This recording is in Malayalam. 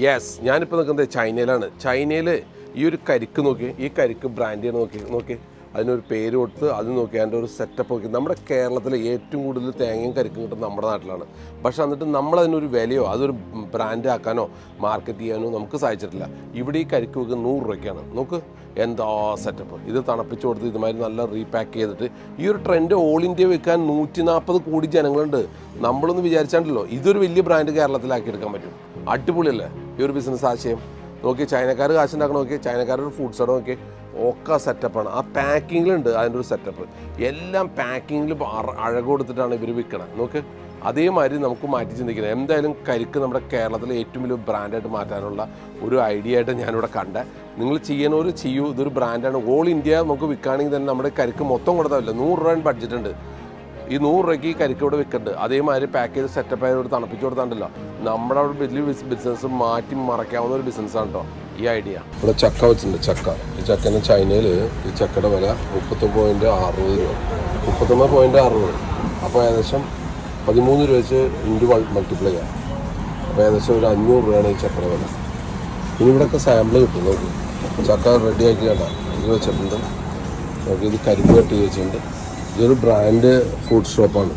യെസ് ഞാനിപ്പോൾ നിൽക്കുന്നത് ചൈനയിലാണ്. ചൈനയിൽ ഈ ഒരു കരിക്ക് നോക്കി ഈ കരിക്ക് ബ്രാൻഡ് ചെയ്യണം നോക്കി നോക്കി. അതിനൊരു പേര് കൊടുത്ത് അത് നോക്കി അതിന്റെ ഒരു സെറ്റപ്പ് നോക്കി. നമ്മുടെ കേരളത്തിലെ ഏറ്റവും കൂടുതൽ തേങ്ങയും കരിക്കും കിട്ടുന്നത് നമ്മുടെ നാട്ടിലാണ്. പക്ഷേ എന്നിട്ട് നമ്മൾ അതിനൊരു വിലയോ അതൊരു ബ്രാൻഡ് ആക്കാനോ മാർക്കറ്റ് ചെയ്യാനോ നമുക്ക് സാധിച്ചിട്ടില്ല. ഇവിടെ ഈ കരിക്ക് വെക്ക് നൂറ് രൂപയ്ക്കാണ്. നോക്ക് എന്താ സെറ്റപ്പ് ഇത് തണുപ്പിച്ച് കൊടുത്ത് ഇതുമാതിരി നല്ല റീപാക്ക് ചെയ്തിട്ട് ഈ ഒരു ട്രെൻഡ് ഓൾ ഇന്ത്യ വെക്കാൻ നൂറ്റി നാൽപ്പത് കോടി ജനങ്ങളുണ്ട്. നമ്മളൊന്ന് വിചാരിച്ചാണ്ടല്ലോ ഇതൊരു വലിയ ബ്രാൻഡ് കേരളത്തിലാക്കി എടുക്കാൻ പറ്റും. അടിപൊളിയല്ലേ? ഈ ഒരു ബിസിനസ് ആശയം. നോക്കി ചൈനക്കാർ കാശുണ്ടാക്കണം നോക്കി ചൈനക്കാരുടെ ഫുഡ് സ്റ്റോർ നോക്കി ഒക്കെ സെറ്റപ്പാണ് ആ പാക്കിങ്ങിലുണ്ട് അതിന്റെ ഒരു സെറ്റപ്പ് എല്ലാം പാക്കിങ്ങിൽ അഴക് കൊടുത്തിട്ടാണ് ഇവർ വിൽക്കണത് നോക്ക് അതേമാതിരി നമുക്ക് മാറ്റി ചിന്തിക്കണം. എന്തായാലും കരിക്ക് നമ്മുടെ കേരളത്തിലെ ഏറ്റവും വലിയ ബ്രാൻഡായിട്ട് മാറ്റാനുള്ള ഒരു ഐഡിയ ആയിട്ട് ഞാനിവിടെ കണ്ട. നിങ്ങൾ ചെയ്യണവർ ചെയ്യൂ. ഇതൊരു ബ്രാൻഡാണ് ഓൾ ഇന്ത്യ നമുക്ക് വിൽക്കുകയാണെങ്കിൽ തന്നെ നമ്മുടെ കരിക്ക് മൊത്തം കൊടുത്താവില്ല നൂറ് രൂപ ബഡ്ജറ്റ് ഉണ്ട്. ഈ നൂറ് രൂപയ്ക്ക് ഈ കരിക്ക് ഇവിടെ വിൽക്കുന്നുണ്ട്. അതേമാതിരി പാക്കേജ് സെറ്റപ്പ് ആയത് തണുപ്പിച്ച് കൊടുത്താണ്ടല്ലോ. നമ്മുടെ അവിടെ വലിയ ബിസിനസ് മാറ്റി മറക്കാവുന്ന ഒരു ബിസിനസ്സാണ് കേട്ടോ ഈ ഐഡിയ ഇവിടെ ചക്ക വെച്ചിട്ടുണ്ട് ചക്ക. ഈ ചക്കന് ചൈനയിൽ ഈ ചക്കയുടെ വില മുപ്പത്തി പോയിന്റ് അറുപത് രൂപ. മുപ്പത്തൊന്ന് പോയിന്റ് അറുപത് അപ്പോൾ ഏകദേശം പതിമൂന്ന് രൂപ വെച്ച് ഇന്റു മൾട്ടിപ്ലൈ ചെയ്യാം. അപ്പോൾ ഏകദേശം ഒരു അഞ്ഞൂറ് രൂപയാണ് ഈ ചക്കയുടെ വില. ഇനി ഇവിടെയൊക്കെ സാമ്പിൾ കിട്ടും നോക്കി. ചക്ക റെഡി ആക്കി കേട്ടോ ഇത് വെച്ചിട്ടുണ്ട്. നോക്കി ഇത് കരിക്ക് ചെയ്ത് വെച്ചിട്ടുണ്ട്. ഇതൊരു ബ്രാൻഡ് ഫുഡ് ഷോപ്പാണ്